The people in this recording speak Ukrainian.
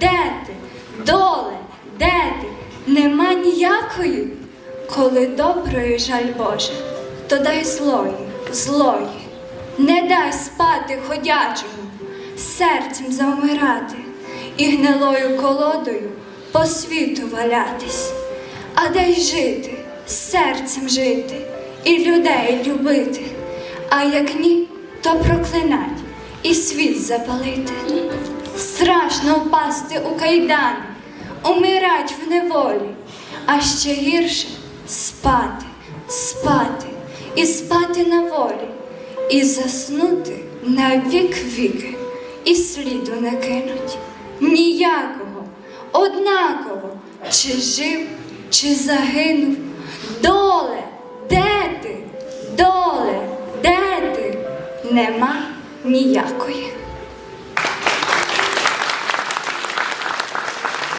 де ти? Доле, де ти? Нема ніякої. Коли доброї жаль Боже, то дай злої, злої, не дай спати ходячому, серцем завмирати і гнилою колодою по світу валятись, а дай жити, серцем жити і людей любити, а як ні, то проклинать і світ запалити. Страшно впасти у кайдани, умирать в неволі, а ще гірше спати, спати і спати на волі, і заснути на вік віки, і сліду не кинуть. Ніякого, однаково, чи жив, чи загинув. Доле, де ти? Доле, де ти? Нема ніякої.